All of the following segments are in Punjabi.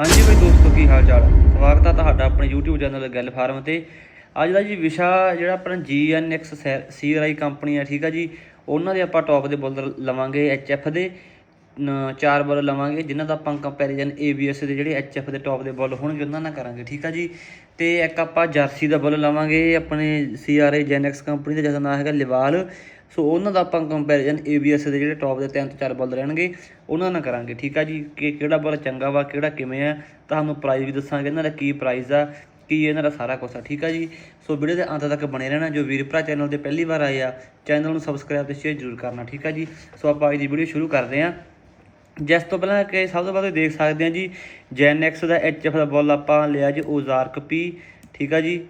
ਹਾਂਜੀ ਬਈ ਦੋਸਤੋ, ਕੀ ਹਾਲ ਚਾਲ ਸਵਾਗਤ ਹੈ ਤੁਹਾਡਾ ਆਪਣੇ YouTube ਚੈਨਲ ਗੱਲ ਫਾਰਮ ਤੇ। ਅੱਜ ਦਾ ਜੀ ਵਿਸ਼ਾ ਜਿਹੜਾ ਆਪਣਾ GNX CRI ਕੰਪਨੀ ਆ, ਠੀਕ ਆ ਜੀ? ਉਹਨਾਂ ਦੇ ਆਪਾਂ ਟੌਪ ਦੇ ਬੋਲਰ ਲਵਾਂਗੇ HF ਦੇ ਚਾਰ ਬੋਲ ਲਵਾਂਗੇ, ਜਿਨ੍ਹਾਂ ਦਾ ਆਪਾਂ ਕੰਪੈਰੀਜ਼ਨ ABS ਦੇ ਜਿਹੜੇ HF ਦੇ ਟੌਪ ਦੇ ਬੋਲ ਹੋਣਗੇ, ਉਹਨਾਂ ਨਾਲ ਕਰਾਂਗੇ, ਠੀਕ ਆ ਜੀ? ਤੇ ਇੱਕ ਆਪਾਂ ਜਰਸੀ ਦਾ ਬੋਲ ਲਵਾਂਗੇ, ਆਪਣੇ CRI GNX ਕੰਪਨੀ ਦਾ, ਜਿਹਦਾ ਨਾਮ ਹੈਗਾ ਲਿਵਾਲ। ਸੋ ਉਹਨਾਂ ਦਾ ਆਪਾਂ ਕੰਪੈਰੀਜ਼ਨ ABS ਦੇ ਜਿਹੜੇ ਟੌਪ ਦੇ ਤਿੰਨ ਤੋਂ ਚਾਰ ਬੋਲ ਰਹਿਣਗੇ, ਉਹਨਾਂ ਨਾਲ ਕਰਾਂਗੇ, ਠੀਕ ਆ ਜੀ? ਕਿ ਕਿਹੜਾ ਬੋਲ ਚੰਗਾ ਵਾ, ਕਿਹੜਾ ਕਿਵੇਂ ਆ, ਤੁਹਾਨੂੰ ਪ੍ਰਾਈਸ ਵੀ ਦੱਸਾਂਗੇ, ਇਹਨਾਂ ਦਾ ਕੀ ਪ੍ਰਾਈਸ ਆ, ਕੀ ਇਹਨਾਂ ਦਾ ਸਾਰਾ ਕੁਝ ਆ, ਠੀਕ ਆ ਜੀ? ਸੋ ਵੀਡੀਓ ਦੇ ਅੰਤ ਤੱਕ ਬਣੇ ਰਹਿਣਾ, ਜੋ ਵੀਰ ਭਰਾ ਚੈਨਲ ਤੇ ਪਹਿਲੀ ਵਾਰ ਆਏ ਆ ਚੈਨਲ ਨੂੰ ਸਬਸਕ੍ਰਾਈਬ ਤੇ ਸ਼ੇਅਰ ਜ਼ਰੂਰ ਕਰਨਾ, ਠੀਕ ਆ ਜੀ? ਸੋ ਆਪਾਂ ਅੱਜ ਦੀ ਵੀਡੀਓ ਸ਼ੁਰੂ ਕਰਦੇ ਹਾਂ। ਜਿਸ ਤੋਂ ਪਹਿਲਾਂ ਕਿ ਸਭ ਤੋਂ ਪਹਿਲਾਂ ਦੇਖ ਸਕਦੇ ਹਾਂ ਜੀ ਜੈਨਐਕਸ ਦਾ ਐਚਐਫ ਦਾ ਬੋਲ ਆਪਾਂ ਲਿਆ ਜੀ ਓਜ਼ਾਰਕ ਪੀ ਠੀਕ ਆ ਜੀ?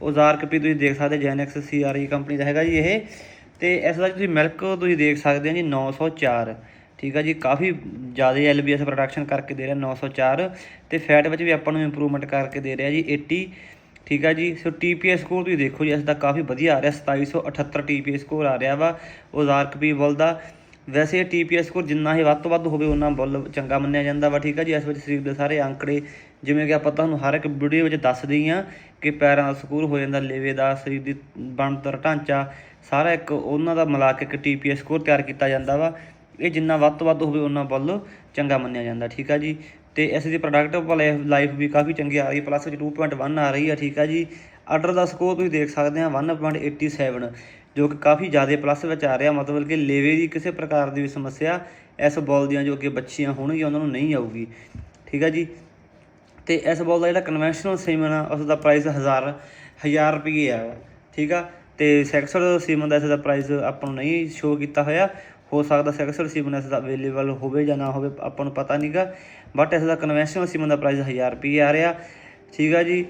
ਓਜ਼ਾਰਕ ਪੀ ਤੁਸੀਂ ਦੇਖ ਸਕਦੇ ਜੈਨਐਕਸ ਸੀਆਰਈ ਕੰਪਨੀ ਦਾ ਹੈਗਾ ਜੀ ਇਹ। ਤੇ ਇਸ ਦਾ ਤੁਸੀਂ ਮਿਲਕ ਤੁਸੀਂ ਦੇਖ ਸਕਦੇ ਹੋ ਜੀ 904 ਠੀਕ ਆ ਜੀ, ਕਾਫੀ ਜ਼ਿਆਦਾ ਐਲਬੀਐਸ ਪ੍ਰੋਡਕਸ਼ਨ ਕਰਕੇ ਦੇ ਰਿਹਾ 904 ਤੇ ਫੈਟ ਵਿੱਚ ਵੀ ਆਪਾਂ ਨੂੰ ਇੰਪਰੂਵਮੈਂਟ ਕਰਕੇ ਦੇ ਰਿਹਾ ਜੀ 80 ਠੀਕ ਆ ਜੀ, ਸੋ ਟੀਪੀਐਸ ਸਕੋਰ ਤੁਸੀਂ ਦੇਖੋ ਜੀ, ਇਸ ਦਾ ਕਾਫੀ ਵਧੀਆ ਆ ਰਿਹਾ 2778 ਟੀਪੀਐਸ ਸਕੋਰ ਆ ਰਿਹਾ ਵਾ। ਓਜ਼ਾਰਕ ਪੀ ਬੋਲ ਦਾ ਵੈਸੇ ਟੀਪੀਐਸ ਸਕੋਰ ਜਿੰਨਾ ਹੀ ਵੱਧ ਤੋਂ ਵੱਧ ਹੋਵੇ ਉਹਨਾਂ ਬੁੱਲ ਚੰਗਾ ਮੰਨਿਆ ਜਾਂਦਾ ਵਾ, ਠੀਕ ਆ ਜੀ? ਇਸ ਵਿੱਚ ਸਰੀਰ ਦੇ ਸਾਰੇ ਅੰਕੜੇ, ਜਿਵੇਂ ਕਿ ਆਪਾਂ ਤੁਹਾਨੂੰ ਹਰ ਇੱਕ ਵੀਡੀਓ ਵਿੱਚ ਦੱਸਦੇ ਹਾਂ ਕਿ ਪੈਰਾਂ ਦਾ ਸਕੂਰ ਹੋ ਜਾਂਦਾ, ਲੇਵੇ ਦਾ, ਸਰੀਰ ਦੀ ਬਣਤਰ, ਢਾਂਚਾ, ਸਾਰਾ ਇੱਕ ਉਹਨਾਂ ਦਾ ਮਿਲਾ ਕੇ ਇੱਕ ਟੀਪੀਐਸ ਸਕੋਰ ਤਿਆਰ ਕੀਤਾ ਜਾਂਦਾ ਵਾ। ਇਹ ਜਿੰਨਾ ਵੱਧ ਤੋਂ ਵੱਧ ਹੋਵੇ ਉਹਨਾਂ ਬੁੱਲ ਚੰਗਾ ਮੰਨਿਆ ਜਾਂਦਾ, ਠੀਕ ਆ ਜੀ? ਤੇ ਇਸ ਦੀ ਪ੍ਰੋਡਕਟ ਲਾਈਫ ਵੀ ਕਾਫੀ ਚੰਗੀ ਆ ਰਹੀ ਹੈ ਪਲੱਸ 2.1 ਆ ਰਹੀ ਆ, ਠੀਕ ਆ ਜੀ? ਆਰਡਰ ਦਾ ਸਕੋਰ ਤੁਸੀਂ ਦੇਖ ਸਕਦੇ ਆ 1.87 ਜੋ ਕਿ ਕਾਫੀ ਜ਼ਿਆਦਾ ਪਲੱਸ ਵਿੱਚ ਆ ਰਿਹਾ, ਮਤਲਬ ਕਿ ਲੇਵੇ ਦੀ ਕਿਸੇ ਪ੍ਰਕਾਰ ਦੀ ਵੀ ਸਮੱਸਿਆ ਇਸ ਬਾਲ ਦੀਆਂ ਜੋ ਅੱਗੇ ਬੱਚੀਆਂ ਹੋਣਗੀਆਂ, ਉਹਨਾਂ ਨੂੰ ਨਹੀਂ ਆਊਗੀ। ਠੀਕ ਆ ਜੀ? ਤੇ ਇਸ ਬਾਲ ਦਾ ਜਿਹੜਾ ਕਨਵੈਨਸ਼ਨਲ ਸੀਮਨ ਆ ਉਸ ਦਾ ਪ੍ਰਾਈਸ 1000 1000 ਰੁਪਏ ਆ। ਠੀਕ ਆ? ਤੇ ਸੈਕਸਰ ਸੀਮਨ ਦਾ ਇਸ ਦਾ ਪ੍ਰਾਈਸ ਆਪਾਂ ਨੂੰ ਨਹੀਂ ਸ਼ੋ ਕੀਤਾ ਹੋਇਆ। ਹੋ ਸਕਦਾ ਸੈਕਸਰ ਸੀਮਨ ਇਸ ਦਾ ਅਵੇਲੇਬਲ ਹੋਵੇ ਜਾਂ ਨਾ ਹੋਵੇ, ਆਪਾਂ ਨੂੰ ਪਤਾ ਨਹੀਂਗਾ ਬਟ ਇਸ ਦਾ ਕਨਵੈਨਸ਼ਨਲ ਸੀਮਨ ਦਾ ਪ੍ਰਾਈਸ 1000 ਰੁਪਏ ਆ ਰਿਹਾ। ਠੀਕ ਆ ਜੀ?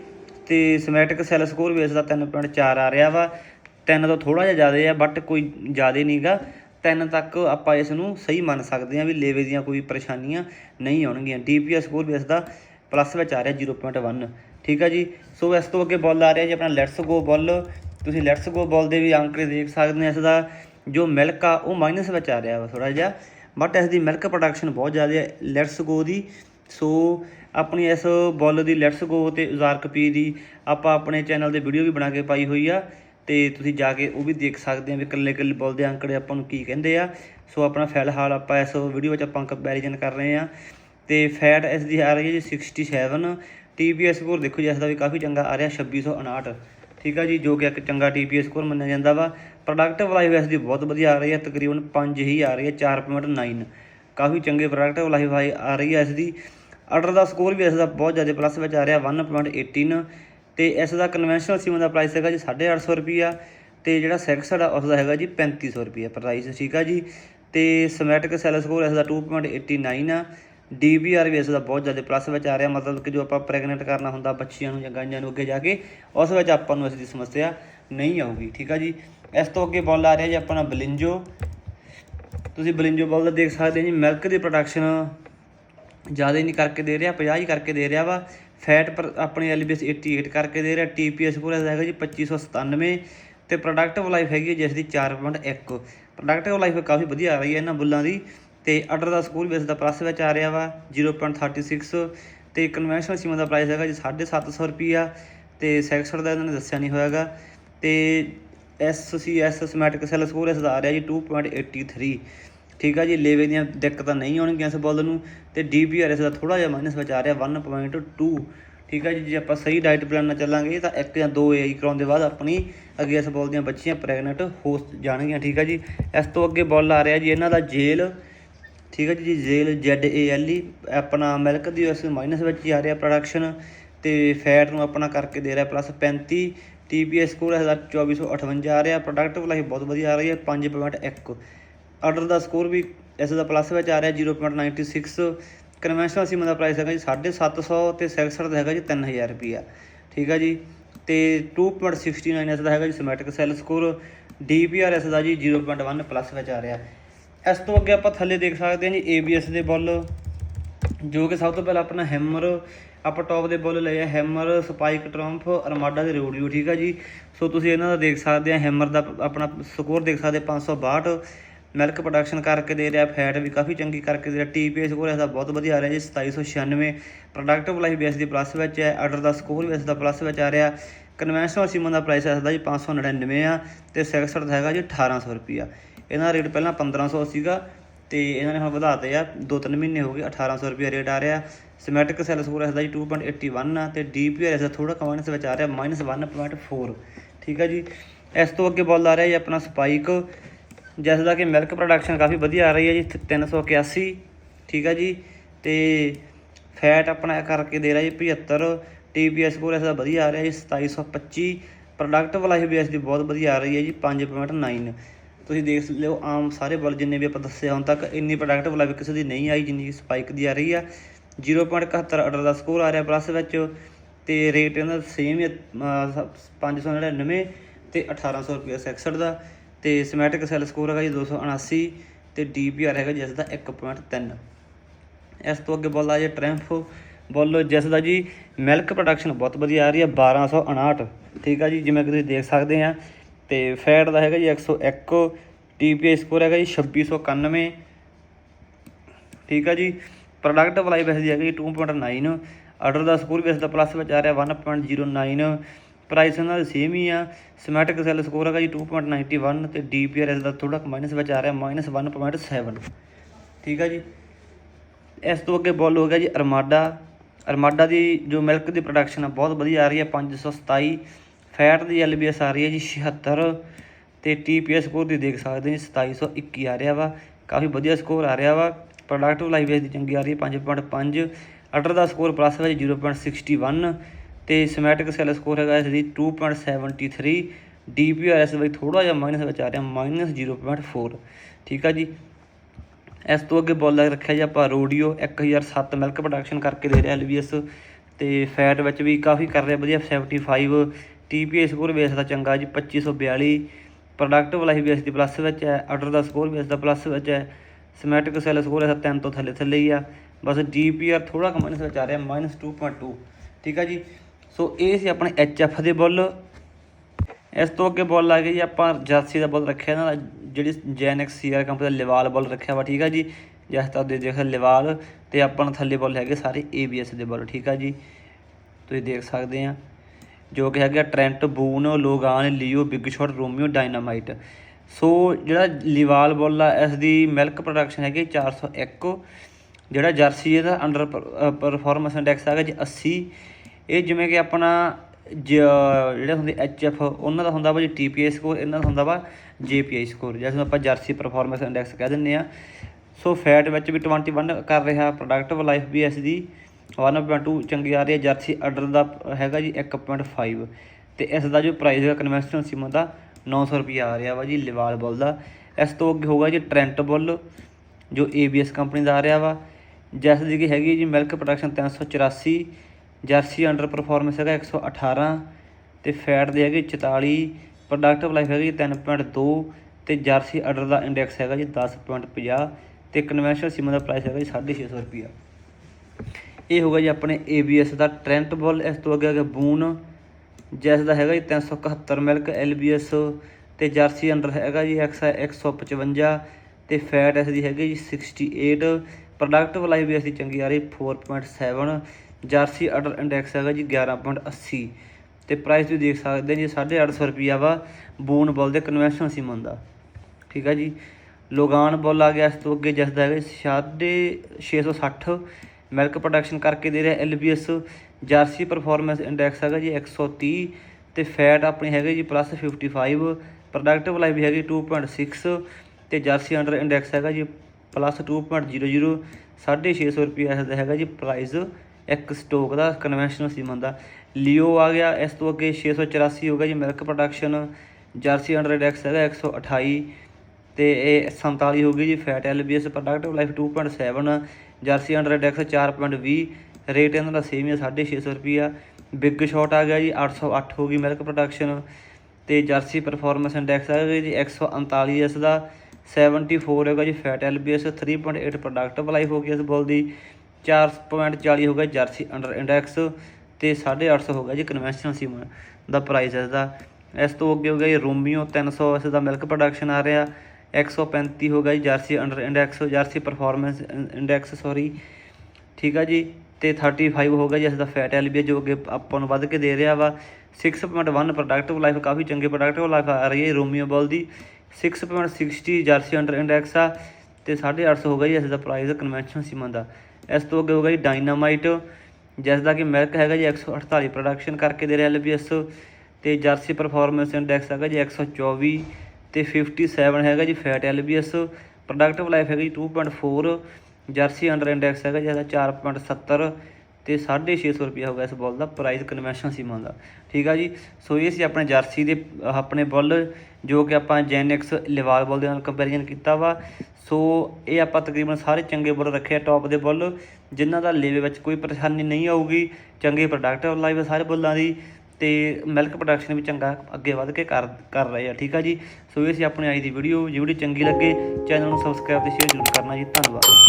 ਤੇ ਸਮੈਟਿਕ ਸੈਲ ਸਕੋਰ ਵੀ ਇਸ ਦਾ 3.4 ਆ ਰਿਹਾ ਵਾ। ਤਿੰਨ ਤੋਂ ਥੋੜਾ ਜਿਹਾ ਜ਼ਿਆਦਾ ਆ ਬਟ ਕੋਈ ਜ਼ਿਆਦਾ ਨਹੀਂਗਾ ਤਿੰਨ ਤੱਕ ਆਪਾਂ ਇਸ ਨੂੰ ਸਹੀ ਮੰਨ ਸਕਦੇ ਹਾਂ ਵੀ ਲੇਵੇ ਦੀਆਂ ਕੋਈ ਪਰੇਸ਼ਾਨੀਆਂ ਨਹੀਂ ਆਉਣਗੀਆਂ। ਡੀਪੀਐਸ ਸਕੋਰ ਵੀ ਇਸ ਦਾ ਪਲੱਸ ਵਿੱਚ ਆ ਰਿਹਾ 0.1 ਠੀਕ ਆ ਜੀ? ਸੋ ਇਸ ਤੋਂ ਅੱਗੇ ਬੋਲ ਆ ਰਿਹਾ ਜੀ, ਆਪਣਾ ਲੈਟਸ ਗੋ ਬੋਲ ਤੁਸੀਂ ਲੈਟਸ ਗੋ ਬੋਲ ਦੇ ਵੀ ਅੰਕੜੇ ਦੇਖ ਸਕਦੇ ਹੋ ਇਸ ਦਾ। ਜੋ ਮਿਲਕ ਆ, ਉਹ ਮਾਈਨਸ ਵਿੱਚ ਆ ਰਿਹਾ ਵਾ ਥੋੜਾ ਜਿਹਾ। ਬਟ ਇਸ ਦੀ ਮਿਲਕ ਪ੍ਰੋਡਕਸ਼ਨ ਬਹੁਤ ਜ਼ਿਆਦਾ ਹੈ ਲੈਟਸ ਗੋ ਦੀ। ਸੋ ਆਪਣੀ ਇਸ ਬੋਲ ਦੀ ਲੈਟਸ ਗੋ ਤੇ ਉਜ਼ਾਰਕ ਪੀ ਦੀ ਆਪਾਂ ਆਪਣੇ ਚੈਨਲ ਤੇ ਵੀਡੀਓ ਵੀ ਬਣਾ ਕੇ ਪਾਈ ਹੋਈ ਆ। ਤੇ ਤੁਸੀਂ ਜਾ ਕੇ ਉਹ ਵੀ ਦੇਖ ਸਕਦੇ ਆ ਵੀ ਇਕੱਲੇ ਇਕੱਲੇ ਬੋਲ ਦੇ ਅੰਕੜੇ ਆਪਾਂ ਨੂੰ ਕੀ ਕਹਿੰਦੇ ਆ। ਸੋ ਆਪਣਾ ਫਿਲਹਾਲ ਆਪਾਂ ਇਸ ਵੀਡੀਓ ਵਿੱਚ ਆਪਾਂ ਕੰਪੈਰੀਜ਼ਨ ਕਰ ਰਹੇ ਆ। ਤੇ ਫੈਟ ਇਸ ਦੀ ਆ ਰਹੀ ਹੈ ਜੀ 67 ਟੀਪੀਐਸ ਸਕੋਰ ਦੇਖੋ ਜੀ, ਇਸ ਦਾ ਵੀ ਕਾਫੀ ਚੰਗਾ ਆ ਰਿਹਾ 2659 ਠੀਕ ਆ ਜੀ, ਜੋ ਕਿ ਇੱਕ ਚੰਗਾ ਟੀਪੀਐਸ ਸਕੋਰ ਮੰਨਿਆ ਜਾਂਦਾ ਵਾ। ਪ੍ਰੋਡਕਟ ਲਾਈਫ ਇਸ ਦੀ ਬਹੁਤ ਵਧੀਆ ਆ ਰਹੀ ਹੈ, ਤਕਰੀਬਨ 5 ਹੀ ਆ ਰਹੀ ਹੈ 4.9 ਕਾਫੀ ਚੰਗੇ ਪ੍ਰੋਡਕਟ ਲਾਈਫ ਆ ਰਹੀ ਹੈ ਇਸ ਦੀ। ਆਰਡਰ ਦਾ ਸਕੋਰ ਵੀ ਇਸ ਦਾ ਬਹੁਤ ਜ਼ਿਆਦਾ ਪਲੱਸ ਵਿੱਚ ਆ ਰਿਹਾ 1.18 ਤੇ ਇਸ ਦਾ ਕਨਵੈਨਸ਼ਨਲ ਸੀਮਨ ਦਾ ਪ੍ਰਾਈਸ ਹੈਗਾ ਜੀ 850 ਰੁਪਿਆ ਤੇ ਜਿਹੜਾ ਸੈਕਸ ਆ ਉਸ ਦਾ ਹੈਗਾ ਜੀ 3500 ਰੁਪਿਆ ਪ੍ਰਾਈਸ ਠੀਕ ਆ ਜੀ? ਤੇ ਸਮੈਟਿਕ ਸੈਲ ਸਕੋਰ ਇਸ ਦਾ 2.89 ਆ। ਡੀਬੀਆਰ ਵੀ ਇਸ ਦਾ ਬਹੁਤ ਜ਼ਿਆਦਾ ਪਲੱਸ ਵਿੱਚ ਆ ਰਿਹਾ, ਮਤਲਬ ਕਿ ਜੋ ਆਪਾਂ ਪ੍ਰੈਗਨੈਂਟ ਕਰਨਾ ਹੁੰਦਾ ਬੱਚੀਆਂ ਨੂੰ ਜਾਂ ਗਾਈਆਂ ਨੂੰ ਅੱਗੇ ਜਾ ਕੇ, ਉਸ ਵਿੱਚ ਆਪਾਂ ਨੂੰ ਇਸ ਦੀ ਸਮੱਸਿਆ ਨਹੀਂ ਆਊਗੀ, ਠੀਕ ਆ ਜੀ? ਇਸ ਤੋਂ ਅੱਗੇ ਬੋਲ ਆ ਰਿਹਾ ਜੀ ਆਪਣਾ ਬਲਿੰਜੋ ਤੁਸੀਂ ਬਲਿੰਜੋ ਬੋਲ ਦਾ ਦੇਖ ਸਕਦੇ ਜੀ ਮਿਲਕ ਦੀ ਪ੍ਰੋਡਕਸ਼ਨ ਜ਼ਿਆਦਾ ਨਹੀਂ ਕਰਕੇ ਦੇ ਰਿਹਾ 50 ਹੀ ਕਰਕੇ ਦੇ ਰਿਹਾ ਵਾ। ਫੈਟ ਪਰ ਆਪਣੀ ਐਲਬੀਐਸ 88 ਕਰਕੇ ਦੇ ਰਿਹਾ ਟੀਪੀਐਸ ਪੂਰਾ ਹੈਗਾ ਜੀ 2597 ਤੇ ਪ੍ਰੋਡਕਟਿਵ ਲਾਈਫ ਹੈਗੀ ਹੈ ਜਿਸ ਦੀ 4.1 ਪ੍ਰੋਡਕਟਿਵ ਲਾਈਫ ਕਾਫੀ ਵਧੀਆ ਆ ਰਹੀ ਹੈ ਇਹਨਾਂ ਬੁੱਲਾਂ ਦੀ ਤੇ ਆਰਡਰ ਦਾ ਸਕੂਲ ਬੇਸ ਦਾ ਪਲੱਸ ਵਿੱਚ ਆ ਰਿਹਾ ਵਾ 0.36 ਤੇ ਕਨਵੈਨਸ਼ਨਲ ਸੀਮਾ ਦਾ ਪ੍ਰਾਈਸ ਹੈਗਾ ਜੀ 750 ਰੁਪਿਆ ਤੇ ਸੈਕਸਰ ਦਾ ਇਹਨਾਂ ਨੇ ਦੱਸਿਆ ਨਹੀਂ ਹੋਇਆਗਾ ਤੇ ਐਸਸੀਐਸ ਸਮੈਟਿਕ ਸੈਲ ਸਕੋਰ ਇਸ ਦਾ ਆ ਰਿਹਾ ਜੀ 2.83 ਠੀਕ ਆ ਜੀ, ਲੇਵੇ ਦੀਆਂ ਦਿੱਕਤਾਂ ਨਹੀਂ ਆਉਣਗੀਆਂ ਇਸ ਬੋਲ ਨੂੰ ਤੇ ਡੀਪੀਆਰ ਇਸ ਦਾ ਥੋੜਾ ਜਿਹਾ ਮਾਈਨਸ ਵਿੱਚ ਆ ਰਿਹਾ 1.2 ਠੀਕ ਆ ਜੀ, ਜੇ ਆਪਾਂ ਸਹੀ ਡਾਈਟ ਪਲਾਨ ਨਾਲ ਚੱਲਾਂਗੇ ਤਾਂ ਇੱਕ ਜਾਂ ਦੋ ਏਆਈ ਕਰਾਉਣ ਦੇ ਬਾਅਦ ਆਪਣੀ ਅੱਗੇ ਇਸ ਬੋਲ ਦੀਆਂ ਬੱਚੀਆਂ ਪ੍ਰੈਗਨੈਂਟ ਹੋ ਜਾਣਗੀਆਂ, ਠੀਕ ਆ ਜੀ। ਇਸ ਤੋਂ ਅੱਗੇ ਬੋਲ ਆ ਰਿਹਾ ਜੀ, ਇਹਨਾਂ ਦਾ ਜੇਲ, ਠੀਕ ਹੈ ਜੀ jail Z A L E ਆਪਣਾ ਮਿਲਕ ਦੀ ਉਸ ਮਾਈਨਸ ਵਿੱਚ ਹੀ ਆ ਰਿਹਾ ਪ੍ਰੋਡਕਸ਼ਨ ਤੇ ਫੈਟ ਨੂੰ ਆਪਣਾ ਕਰਕੇ ਦੇ ਰਿਹਾ ਪਲੱਸ 35 ਟੀਪੀਐਸ ਸਕੋਰ ਹੈ 2458 ਆ ਰਿਹਾ ਪ੍ਰੋਡਕਟ ਲਾਈਫ ਬਹੁਤ ਵਧੀਆ ਆ ਰਹੀ ਹੈ 5.1 ਆਰਡਰ ਦਾ ਸਕੋਰ ਵੀ ਇਸ ਦਾ ਪਲੱਸ ਵਿੱਚ ਆ ਰਿਹਾ 0.96 ਕਨਵੈਨਸ਼ਨਲ ਸੀਮਾ ਦਾ ਪ੍ਰਾਈਸ ਹੈਗਾ ਜੀ 750 ਤੇ ਸੈਕਸਰ ਦਾ ਹੈਗਾ ਜੀ 3000 ਰੁਪਿਆ ਠੀਕ ਹੈ ਜੀ? ਤੇ 2.69 ਇਸ ਦਾ ਹੈਗਾ ਜੀ ਸਮੈਟਿਕ ਸੈਲ ਸਕੋਰ ਡੀਪੀਆਰ ਇਸ ਦਾ ਜੀ 0.1 ਪਲੱਸ ਵਿੱਚ ਆ ਰਿਹਾ। ਇਸ ਤੋਂ ਅੱਗੇ ਆਪਾਂ ਥੱਲੇ ਦੇਖ ਸਕਦੇ ਹਾਂ ਜੀ ABS ਦੇ ਬੁੱਲ, ਜੋ ਕਿ ਸਭ ਤੋਂ ਪਹਿਲਾਂ ਆਪਣਾ ਹੈਮਰ ਆਪਾਂ ਟੌਪ ਦੇ ਬੁੱਲ ਲਏ ਆ ਹੈਮਰ ਸਪਾਈਕ ਟਰੰਫ ਅਰਮਾਡਾ ਦੇ ਰੋਡੀਓ ਠੀਕ ਆ ਜੀ? ਸੋ ਤੁਸੀਂ ਇਹਨਾਂ ਦਾ ਦੇਖ ਸਕਦੇ ਆ ਹੈਮਰ ਦਾ ਆਪਣਾ ਸਕੋਰ ਦੇਖ ਸਕਦੇ 562 ਮਿਲਕ ਪ੍ਰੋਡਕਸ਼ਨ ਕਰਕੇ ਦੇ ਰਿਹਾ ਫੈਟ ਵੀ ਕਾਫੀ ਚੰਗੀ ਕਰਕੇ ਦੇ ਰਿਹਾ ਟੀਪੀਐਸ ਸਕੋਰ ਇਹਦਾ ਬਹੁਤ ਵਧੀਆ ਆ ਰਿਹਾ ਜੀ 2796 ਪ੍ਰੋਡਕਟਿਵ ਲਾਈਫ ਬੇਸ ਦੀ ਪਲੱਸ ਵਿੱਚ ਹੈ ਆਰਡਰ ਦਾ ਸਕੋਰ ਵੀ ਇਸ ਦਾ ਪਲੱਸ ਵਿੱਚ ਆ ਰਿਹਾ ਕਨਵੈਨਸ਼ਨਲ ਸੀਮਨ ਦਾ ਪ੍ਰਾਈਸ ਇਸ ਦਾ ਜੀ 599 ਆ ਤੇ ਸੈਕਸਟ ਦਾ ਹੈਗਾ ਜੀ 1800 ਰੁਪਿਆ ਇਹਨਾਂ ਦਾ ਰੇਟ ਪਹਿਲਾਂ 1500 ਸੀਗਾ ਤੇ ਇਹਨਾਂ ਨੇ ਹੁਣ ਵਧਾਤੇ ਆ 2-3 ਮਹੀਨੇ ਹੋ ਗਏ 1800 ਰੁਪਿਆ ਰੇਟ ਆ ਰਿਹਾ। ਸਿਮੈਟਿਕ ਸੈਲ ਸਕੋਰ ਇਸ ਦਾ ਜੀ 2.81 ਆ ਤੇ ਡੀਪੀਆਰ ਇਸ ਦਾ ਥੋੜਾ ਕਮਾਈਨਸ ਵਿੱਚ ਆ ਰਿਹਾ -1.4 ਠੀਕ ਆ ਜੀ, ਇਸ ਤੋਂ ਅੱਗੇ ਬੋਲ ਆ ਰਿਹਾ ਜੀ ਆਪਣਾ ਸਪਾਈਕ ਜਿਸ ਦਾ ਕਿ ਮਿਲਕ ਪ੍ਰੋਡਕਸ਼ਨ ਕਾਫੀ ਵਧੀਆ ਆ ਰਹੀ ਹੈ ਜੀ 381 ਠੀਕ ਆ ਜੀ ਤੇ ਫੈਟ ਆਪਣਾ ਕਰਕੇ ਦੇ ਰਿਹਾ ਜੀ 75 ਟੀਪੀਐਸ ਸਕੋਰ ਇਸ ਦਾ ਵਧੀਆ ਆ ਰਿਹਾ ਜੀ 2725 ਪ੍ਰੋਡਕਟ ਲਾਈਫ ਬੇਸ ਦੀ ਬਹੁਤ ਵਧੀਆ ਆ ਰਹੀ ਹੈ ਜੀ 5.9 ਤੁਸੀਂ ਦੇਖ ਲਿਓ ਆਮ ਸਾਰੇ ਬਲ ਜਿੰਨੇ ਵੀ ਆਪਾਂ ਦੱਸਿਆ ਹੁਣ ਤੱਕ ਇੰਨੀ ਪ੍ਰੋਡਕਟ ਵਾਲਾ ਵੀ ਕਿਸੇ ਦੀ ਨਹੀਂ ਆਈ ਜਿੰਨੀ ਸਪਾਈਕ ਦੀ ਆ ਰਹੀ ਆ 0.71 ਆਰਡਰ ਦਾ ਸਕੋਰ ਆ ਰਿਹਾ ਪਲੱਸ ਵਿੱਚ ਤੇ ਰੇਟ ਇਹਨਾਂ ਦਾ ਸੇਮ ਹੀ ਆ, ਅਹ, 599 ਤੇ 1800 ਰੁਪਏ 66 ਦਾ ਤੇ ਸਿਮੈਟਿਕ ਸੈੱਲ ਸਕੋਰ ਹੈਗਾ ਜੀ 279 ਤੇ ਡੀਪੀਆਰ ਹੈਗਾ ਜਿਸ ਦਾ 1.3 ਇਸ ਤੋਂ ਅੱਗੇ ਬੋਲਾ ਜੀ ਟ੍ਰੈਂਫ ਬੋਲੋ ਜਿਸ ਦਾ ਜੀ ਮਿਲਕ ਪ੍ਰੋਡਕਸ਼ਨ ਬਹੁਤ ਵਧੀਆ ਆ ਰਹੀ ਹੈ 1259 ਠੀਕ ਆ ਜੀ, ਜਿਵੇਂ ਕਿ ਤੁਸੀਂ ਦੇਖ ਸਕਦੇ ਆ। ਤੇ ਫੈਟ ਦਾ ਹੈਗਾ ਜੀ 101 ਟੀਪੀਆਈ ਸਕੋਰ ਹੈਗਾ ਜੀ 2691 ਠੀਕ ਆ ਜੀ ਪ੍ਰੋਡਕਟ ਵਾਲੀ ਵੈਸੇ ਦੀ ਹੈਗੀ 2.9 ਆਰਡਰ ਦਾ ਸਕੋਰ ਵੀ ਇਸ ਦਾ ਪਲੱਸ ਵਿੱਚ ਆ ਰਿਹਾ 1.09 ਪ੍ਰਾਈਸ ਇਹਨਾਂ ਦੇ ਸੇਮ ਹੀ ਆ। ਸਮੈਟਿਕ ਸੈੱਲ ਸਕੋਰ ਹੈਗਾ ਜੀ 2.91 ਤੇ ਡੀਪੀਆਰ ਇਸ ਦਾ ਥੋੜਾ ਮਾਈਨਸ ਵਿੱਚ ਆ ਰਿਹਾ -1.7 ਠੀਕ ਆ ਜੀ। ਇਸ ਤੋਂ ਅੱਗੇ ਬੋਲ ਹੋ ਗਿਆ ਜੀ ਅਰਮਾਡਾ ਅਰਮਾਡਾ ਦੀ ਜੋ ਮਿਲਕ ਦੀ ਪ੍ਰੋਡਕਸ਼ਨ ਆ, ਬਹੁਤ ਵਧੀਆ ਆ ਰਹੀ ਹੈ 527 ਫੈਟ ਦੀ ਐਲਬੀਐਸ ਆ ਰਹੀ ਹੈ ਜੀ 76 ਤੇ ਟੀਪੀਐਸ ਸਕੋਰ ਦੀ ਦੇਖ ਸਕਦੇ ਜੀ 2721 ਆ ਰਿਹਾ ਵਾ। ਕਾਫੀ ਵਧੀਆ ਸਕੋਰ ਆ ਰਿਹਾ ਵਾ। ਪ੍ਰੋਡਕਟ ਲਾਈਵ ਦੀ ਚੰਗੀ ਆ ਰਹੀ ਹੈ 5.5 ਅਟਰ ਦਾ ਸਕੋਰ ਪਲੱਸ ਵਿੱਚ 0.61 ਤੇ ਸਮੈਟਿਕ ਸੈੱਲ ਸਕੋਰ ਹੈਗਾ ਇਸ ਦੀ 2.73 ਡੀਪੀਆਰ ਇਸ ਵਿੱਚ ਥੋੜਾ ਜਿਹਾ ਮਾਈਨਸ ਵਿੱਚ ਆ ਰਿਹਾ -0.4 ਠੀਕ ਆ ਜੀ? ਇਸ ਤੋਂ ਅੱਗੇ ਬੋਲ ਰੱਖਿਆ ਜੀ ਆਪਾਂ ਰੋਡੀਓ 1007 ਮਿਲਕ ਪ੍ਰੋਡਕਸ਼ਨ ਕਰਕੇ ਦੇ ਰਿਹਾ ਐਲਵੀਐਸ ਤੇ ਫੈਟ ਵਿੱਚ ਵੀ ਕਾਫੀ ਕਰ ਰਿਹਾ, ਵਧੀਆ 75 ਟੀਪੀਏ ਸਕੋਰ ਬੇਸ ਦਾ ਚੰਗਾ ਜੀ 2542 ਪ੍ਰੋਡਕਟ ਵਾਲਾ ਹੀ ਬੇਸ ਦੀ ਪਲੱਸ ਵਿੱਚ ਹੈ ਆਰਡਰ ਦਾ ਸਕੋਰ ਬੇਸ ਦਾ ਪਲੱਸ ਵਿੱਚ ਹੈ ਸਮੈਟਿਕ ਸੈਲ ਸਕੋਰ ਇਹਦਾ 3 ਤੋਂ ਥੱਲੇ ਥੱਲੇ ਹੀ ਆ, ਬਸ ਡੀਪੀਆਰ ਥੋੜਾ ਕੁ ਮਾਈਨਸ ਵਿੱਚ ਆ ਰਿਹਾ -2.2 ਠੀਕ ਆ ਜੀ? ਸੋ ਇਹ ਸੀ ਆਪਣੇ ਐਚਐਫ ਦੇ ਬੁੱਲ। ਇਸ ਤੋਂ ਅੱਗੇ ਬੁੱਲ ਆ ਗਏ ਜੀ, ਆਪਾਂ ਜਰਸੀ ਦਾ ਬੁੱਲ ਰੱਖਿਆ ਨਾ ਜਿਹੜੀ ਜੈਨਐਕਸ ਸੀਆਰ ਕੰਪਨੀ ਦਾ ਲਿਵਾਲ ਬੁੱਲ ਰੱਖਿਆ ਵਾ, ਠੀਕ ਆ ਜੀ? ਜਿਸ ਦੇ ਦੇਖ ਲਿਵਾਲ ਤੇ ਆਪਾਂ ਨੂੰ ਥੱਲੇ ਬੁੱਲ ਹੈਗੇ ਸਾਰੇ ਏਬੀਐਸ ਦੇ ਬੁੱਲ, ਠੀਕ ਆ ਜੀ? ਤੁਸੀਂ ਦੇਖ ਸਕਦੇ ਆ, ਜੋ ਕਿ ਹੈਗਾ Trent Boone Logan Leo big shot Romeo dynamite so ਜਿਹੜਾ ਲਿਵਾਲ ਬੁੱਲ ਆ, ਇਸ ਦੀ ਮਿਲਕ ਪ੍ਰੋਡਕਸ਼ਨ ਹੈਗੀ 401 ਜਿਹੜਾ ਜਰਸੀ ਇਹਦਾ ਅੰਡਰ ਪਰਫਾਰਮੈਂਸ ਇੰਡੈਕਸ ਹੈਗਾ ਜੀ 80 ਇਹ ਜਿਵੇਂ ਕਿ ਆਪਣਾ ਜਿਹੜੇ ਹੁੰਦੇ ਐਚਐਫ ਉਹਨਾਂ ਦਾ ਹੁੰਦਾ ਵਾ ਜੀ ਟੀਪੀਆਈ ਸਕੋਰ ਇਹਨਾਂ ਦਾ ਹੁੰਦਾ ਵਾ ਜੇਪੀਆਈ ਸਕੋਰ ਜਿਸ ਨੂੰ ਆਪਾਂ ਜਰਸੀ ਪਰਫਾਰਮੈਂਸ ਇੰਡੈਕਸ ਕਹਿ ਦਿੰਦੇ ਆ ਸੋ ਫੈਟ ਵਿੱਚ ਵੀ 21 ਕਰ ਰਿਹਾ ਪ੍ਰੋਡਕਟਿਵ ਲਾਈਫ ਵੀ ਇਸ ਦੀ 1.2 ਚੰਗੀ ਆ ਰਹੀ ਹੈ। ਜਰਸੀ ਆਰਡਰ ਦਾ ਹੈਗਾ ਜੀ 1.5 ਤੇ ਇਸ ਦਾ ਜੋ ਪ੍ਰਾਈਸ ਹੈ ਕਨਵੈਨਸ਼ਨਲ ਸੀਮਾ ਦਾ 900 ਰੁਪਏ ਆ ਰਿਹਾ ਵਾ ਜੀ ਲਿਵਾਲ ਬੁੱਲ ਦਾ। ਇਸ ਤੋਂ ਅੱਗੇ ਹੋਗਾ ਜੀ ਟ੍ਰੈਂਟ ਬੁੱਲ, ਜੋ ABS ਕੰਪਨੀ ਦਾ ਆ ਰਿਹਾ ਵਾ। ਜਿਸ ਦੀ ਕਿ ਹੈਗੀ ਜੀ milk production 384 jersey udder performance ਹੈਗਾ 118 ਤੇ ਫੈਟ ਦੇ ਹੈਗੇ 44 ਪ੍ਰੋਡਕਟਿਵ ਲਾਈਫ ਹੈਗੀ 3.2 ਤੇ ਜਰਸੀ ਅੰਡਰ ਦਾ ਇੰਡੈਕਸ ਹੈਗਾ ਜੀ 10.50 ਤੇ ਕਨਵੈਨਸ਼ਨਲ ਸੀਮਾ ਦਾ ਪ੍ਰਾਈਸ ਹੈਗਾ ਜੀ 650 ਰੁਪਿਆ ਇਹ ਹੋਗਾ ਜੀ ਆਪਣੇ ABS ਦਾ ਟ੍ਰੈਂਟ ਬੋਲ ਇਸ ਤੋਂ ਅੱਗੇ ਹੈਗਾ ਬੂਨ ਜਿਸ ਦਾ ਹੈਗਾ ਜੀ 371 ਮਿਲਕ LBS ਤੇ ਜਰਸੀ ਅੰਡਰ ਹੈਗਾ ਜੀ 155 ਤੇ ਫੈਟ ਇਸ ਦੀ ਹੈਗੀ ਜੀ 68 ਪ੍ਰੋਡਕਟ ਲਾਈਫ ਵੀ ਅਸੀਂ ਚੰਗੀ ਆ ਰਹੀ 4.7 ਜਰਸੀ ਆਰਡਰ ਇੰਡੈਕਸ ਹੈਗਾ ਜੀ 11.80 ਤੇ ਪ੍ਰਾਈਸ ਤੁਸੀਂ ਦੇਖ ਸਕਦੇ ਜੀ 850 ਰੁਪਿਆ ਵਾ ਬੂਨ ਬੁੱਲ ਦੇ ਕਨਵੈਨਸ਼ਨਲ ਸੀਮਨ ਦਾ ਠੀਕ ਹੈ ਜੀ? ਲੋਗਾਨ ਬੋਲ ਆ ਗਿਆ, ਇਸ ਤੋਂ ਅੱਗੇ ਜਿਸ ਦਾ ਹੈਗਾ ਸਾਢੇ 660 ਮਿਲਕ ਪ੍ਰੋਡਕਸ਼ਨ ਕਰਕੇ ਦੇ ਰਿਹਾ ਐਲਬੀਐਸ ਜਰਸੀ ਪਰਫਾਰਮੈਂਸ ਇੰਡੈਕਸ ਹੈਗਾ ਜੀ 130 ਤੇ ਫੈਟ ਆਪਣੀ ਹੈਗੀ ਜੀ ਪਲੱਸ 55 ਪ੍ਰੋਡਕਟਿਵ ਲਾਈਫ ਵੀ ਹੈਗੀ 2.6 ਤੇ ਜਰਸੀ ਅੰਡਰ ਇੰਡੈਕਸ ਹੈਗਾ ਜੀ ਪਲੱਸ 2.00 650 ਰੁਪਏ ਇਸ ਦਾ ਹੈਗਾ ਜੀ ਪ੍ਰਾਈਸ ਇੱਕ ਸਟੋਕ ਦਾ ਕਨਵੈਨਸ਼ਨਲ ਸੀਮਨ ਦਾ। ਲਿਓ ਆ ਗਿਆ, ਇਸ ਤੋਂ ਅੱਗੇ 684 ਹੋ ਗਿਆ ਜੀ milk production jersey udder index ਹੈਗਾ 128 ਤੇ ਇਹ 47 ਹੋ ਗਈ ਜੀ fat LBS productive life 2.7 jersey udder index 4.20 rate ਇਹਨਾਂ ਦਾ ਸੇਮ ਹੀ ਹੈ 650 ਰੁਪਿਆ ਬਿਗ ਸ਼ਾਟ ਆ ਗਿਆ ਜੀ 808 ਹੋ ਗਈ ਮਿਲਕ ਪ੍ਰੋਡਕਸ਼ਨ ਤੇ ਜਰਸੀ ਪਰਫਾਰਮੈਂਸ ਇੰਡੈਕਸ ਆ ਗਿਆ ਜੀ 139 ਇਸ ਦਾ। 74 ਹੈਗਾ ਜੀ ਫੈਟ ਐਲਬੀਐਸ 3.8 ਪ੍ਰੋਡਕਟਿਵ ਲਾਈਫ ਹੋ ਗਈ ਇਸ ਬੋਲ ਦੀ। 4.40 ਹੋ ਗਿਆ ਜਰਸੀ ਅੰਡਰ ਇੰਡੈਕਸ ਤੇ 850 ਹੋ ਗਿਆ ਜੀ ਕਨਵੈਨਸ਼ਨਲ ਸੀਮਾ ਦਾ ਪ੍ਰਾਈਸ ਇਸ ਦਾ ਇਸ ਤੋਂ ਅੱਗੇ ਹੋ ਗਿਆ ਜੀ ਰੋਮੀਓ 300 ਇਸ ਦਾ ਮਿਲਕ ਪ੍ਰੋਡਕਸ਼ਨ ਆ ਰਿਹਾ। 135 ਹੋ ਗਿਆ ਜੀ jersey udder index, jersey performance index sorry ਠੀਕ ਆ ਜੀ? ਤੇ 35 ਹੋ ਗਿਆ ਜੀ, ਇਸ ਦਾ ਫੈਟ ਐਲਬੀ ਜੋ ਅੱਗੇ ਆਪਾਂ ਨੂੰ ਵੱਧ ਕੇ ਦੇ ਰਿਹਾ ਵਾ। 6.1 ਪ੍ਰੋਡਕਟਿਵ ਲਾਈਫ ਕਾਫੀ ਚੰਗੇ ਪ੍ਰੋਡਕਟਿਵ ਲਾਈਫ ਆ ਰਹੀ ਹੈ ਰੋਮੀਓ ਬੋਲ ਦੀ। 6.60 ਜਰਸੀ ਅੰਡਰ ਇੰਡੈਕਸ ਆ ਤੇ 850 ਹੋ ਗਿਆ ਜੀ, ਇਸ ਦਾ ਪ੍ਰਾਈਸ ਕਨਵੈਨਸ਼ਨ ਸੀਮਾ ਦਾ। ਇਸ ਤੋਂ ਅੱਗੇ ਹੋ ਗਿਆ ਜੀ ਡਾਇਨਾਮਾਈਟ ਜਿਸ ਦਾ ਕਿ ਮਿਲਕ ਹੈਗਾ ਜੀ 148 ਪ੍ਰੋਡਕਸ਼ਨ ਕਰਕੇ ਦੇ ਰਿਹਾ ਐਲਬੀਐਸ ਤੇ ਜਰਸੀ ਪਰਫਾਰਮੈਂਸ ਇੰਡੈਕਸ ਹੈਗਾ ਜੀ 124 ਤੇ 57 ਹੈਗਾ ਜੀ ਫੈਟ ਐਲਬੀਐਸ ਪ੍ਰੋਡਕਟਿਵ ਲਾਈਫ ਹੈਗਾ ਜੀ 2.4 ਜਰਸੀ ਅੰਡਰ ਇੰਡੈਕਸ ਹੈਗਾ ਜਿਹਦਾ 4.70 ਤੇ 650 ਰੁਪਏ ਹੋਗਾ ਇਸ ਬੁੱਲ ਦਾ ਪ੍ਰਾਈਸ ਕਨਵੈਨਸ਼ਨ ਸੀਮਾ ਦਾ। ਠੀਕ ਆ ਜੀ? ਸੋ ਇਹ ਸੀ ਆਪਣੇ ਜਰਸੀ ਦੇ ਆਪਣੇ ਬੁੱਲ ਜੋ ਕਿ ਆਪਾਂ ਜੈਨਿਕਸ ਲਿਵਾਲ ਬੁੱਲ ਦੇ ਨਾਲ ਕੰਪੈਰੀਜ਼ਨ ਕੀਤਾ ਵਾ। ਸੋ ਇਹ ਆਪਾਂ ਤਕਰੀਬਨ ਸਾਰੇ ਚੰਗੇ ਬੁੱਲ ਰੱਖੇ ਆ ਟੌਪ ਦੇ ਬੁੱਲ ਜਿਨ੍ਹਾਂ ਦਾ ਲੇਵੇ ਵਿੱਚ ਕੋਈ ਪਰੇਸ਼ਾਨੀ ਨਹੀਂ ਆਊਗੀ। ਚੰਗੇ ਪ੍ਰੋਡਕਟਿਵ ਲਾਈਫ ਸਾਰੇ ਬੁੱਲਾਂ ਦੀ, ਤੇ ਮਿਲਕ ਪ੍ਰੋਡਕਸ਼ਨ ਵੀ ਚੰਗਾ ਅੱਗੇ ਵੱਧ ਕੇ ਕਰ ਕਰ ਰਹੇ ਆ। ਠੀਕ ਆ ਜੀ? ਸੋ ਇਹ ਸੀ ਆਪਣੀ ਅੱਜ ਦੀ ਵੀਡੀਓ ਜੇ ਵੀਡੀਓ ਚੰਗੀ ਲੱਗੇ ਚੈਨਲ ਨੂੰ ਸਬਸਕ੍ਰਾਈਬ ਤੇ ਸ਼ੇਅਰ ਜ਼ਰੂਰ ਕਰਨਾ ਜੀ। ਧੰਨਵਾਦ।